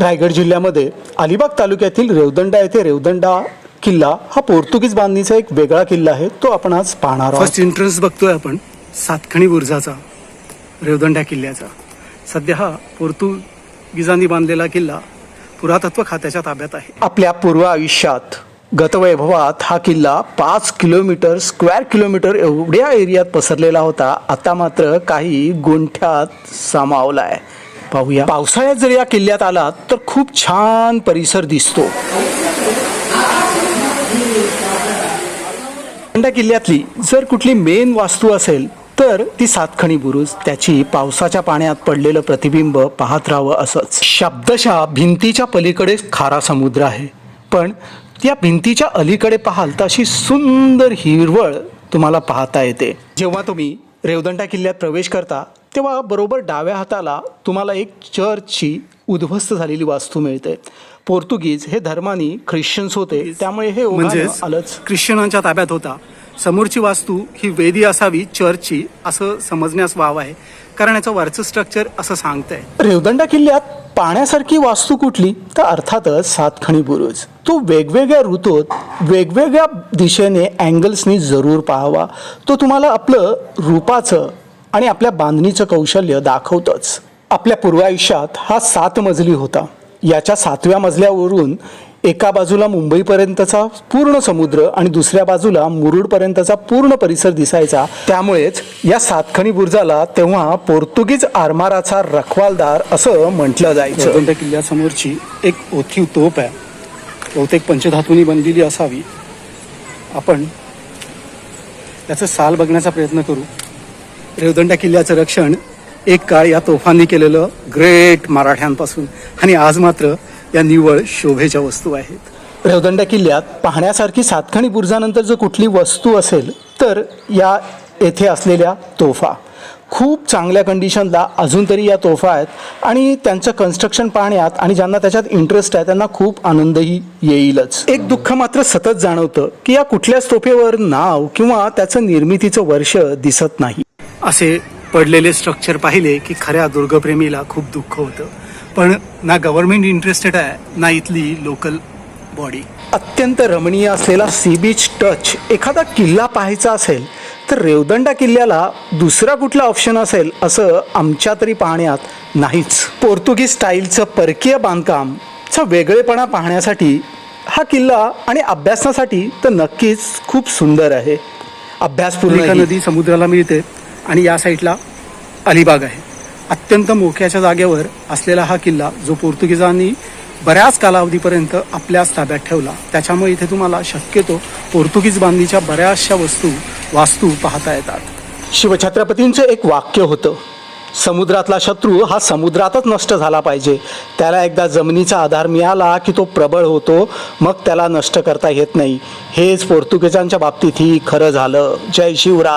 रायगड जिल्ह्यामध्ये अलिबाग तालुक्यातील रेवदंडा येथे रेवदंडा किल्ला हा पोर्तुगीज बांधणीचा एक वेगळा किल्ला आहे. तो आपण आज पाहणार आहोत. फर्स्ट एंट्रन्स बघतोय आपण. सातखणी बुर्जाचा रेवदंड्या किल्ल्याचा. सध्या हा पोर्तुगीजांनी बांधलेला किल्ला पुरातत्व खात्याच्या ताब्यात आहे. आपल्या पूर्व आयुष्यात गतवैभवात हा किल्ला पाच किलोमीटर स्क्वेअर किलोमीटर एवढ्या एरियात पसरलेला होता. आता मात्र काही गुंठ्यात सामावला आहे पाहूया. पावसाळ्यात जर या किल्ल्यात आलात तर खूप छान परिसर दिसतो. रेवदंडा किल्ल्यातली जर कुठली मेन वास्तू असेल तर ती सातखणी बुरुज त्याची पावसाच्या पाण्यात पडलेलं प्रतिबिंब पाहत राहावं असंच. शब्दशः भिंतीच्या पलीकडे खारा समुद्र आहे. पण त्या भिंतीच्या अलीकडे पाहाल तर अशी सुंदर हिरवळ तुम्हाला पाहता येते. जेव्हा तुम्ही रेवदंडा किल्ल्यात प्रवेश करता तेव्हा बरोबर डाव्या हाताला तुम्हाला एक चर्चची उद्ध्वस्त झालेली वास्तू मिळते. पोर्तुगीज हे धर्मानी ख्रिश्चन्स होते. त्यामुळे हे म्हणजेच आलंच. ख्रिश्चनांच्या ताब्यात होता. समोरची वास्तू ही वेदी असावी चर्चची असं समजण्यास वाव आहे. कारण याचं वरचं स्ट्रक्चर असं सांगतंय. रेवदंडा किल्ल्यात पाण्यासारखी वास्तू कुठली? तर अर्थातच सातखणी बुरुज. तो वेगवेगळ्या ऋतूत वेगवेगळ्या दिशेने अँगल्सनी जरूर पाहावा. तो तुम्हाला आपलं रूपाचं आणि आपल्या बांधणीचं कौशल्य दाखवतंच. आपल्या पूर्वायुष्यात हा सात मजली होता. याच्या सातव्या मजल्यावरून एका बाजूला मुंबईपर्यंतचा पूर्ण समुद्र आणि दुसऱ्या बाजूला मुरुडपर्यंतचा पूर्ण परिसर दिसायचा. त्यामुळेच या सातखणी बुर्जाला तेव्हा पोर्तुगीज आरमाराचा रखवालदार असं म्हटलं जायचं. त्या किल्ल्यासमोरची एक ओथीव तोप आहे. बहुतेक पंचधातूंनी बनलेली असावी. आपण त्याचं साल बघण्याचा प्रयत्न करू. रेवदंड्या किल्ल्याचं रक्षण एक काळ या तोफांनी केलेलं ग्रेट मराठ्यांपासून. आणि आज मात्र या निव्वळ शोभेच्या वस्तू आहेत. रेवदंडा किल्ल्यात पाहण्यासारखी सातखणी बुर्जानंतर जर कुठली वस्तू असेल तर या येथे असलेल्या तोफा. खूप चांगल्या कंडिशनला अजून तरी या तोफा आहेत आणि त्यांचं कन्स्ट्रक्शन पाहण्यात आणि ज्यांना त्याच्यात इंटरेस्ट आहे त्यांना खूप आनंदही येईलच. एक दुःख मात्र सतत जाणवतं की या कुठल्याच तोफेवर नाव किंवा त्याचं निर्मितीचं वर्ष दिसत नाही. असे पडलेले स्ट्रक्चर पाहिले की खऱ्या दुर्गप्रेमीला खूप दुःख होतं. पण ना गव्हर्नमेंट इंटरेस्टेड आहे ना इथली लोकल बॉडी अत्यंत रमणीय असलेला सी बीच टच एखादा किल्ला पाहायचा असेल तर रेवदंडा किल्ल्याला दुसरा कुठला ऑप्शन असेल असं आमच्या तरी पाहण्यात नाहीच. पोर्तुगीज स्टाईलचं परकीय बांधकामचा वेगळेपणा पाहण्यासाठी हा किल्ला आणि अभ्यासासाठी तर नक्कीच खूप सुंदर आहे. अभ्यासपूर्ण पूर्णिका नदी समुद्राला मिळते. आणि या साईडला अलिबाग आहे. अत्यंत मोक्याच्या जागेवर असलेला हा किल्ला जो पोर्तुगीजांनी बऱ्याच कालावधीपर्यंत आपल्याच ताब्यात ठेवला. त्याच्यामुळे इथे तुम्हाला शक्यतो पोर्तुगीज बांधणीच्या बऱ्याचशा वस्तू वास्तू पाहता येतात. शिवछत्रपतींचं एक वाक्य होतं समुद्रातला शत्रू हा समुद्रातच नष्ट झाला पाहिजे. त्याला एकदा जमिनीचा आधार मिळाला की तो प्रबळ होतो मग त्याला नष्ट करता येत नाही. हेच पोर्तुगीजांच्या बाबतीतही खरं झालं. जय शिवराय.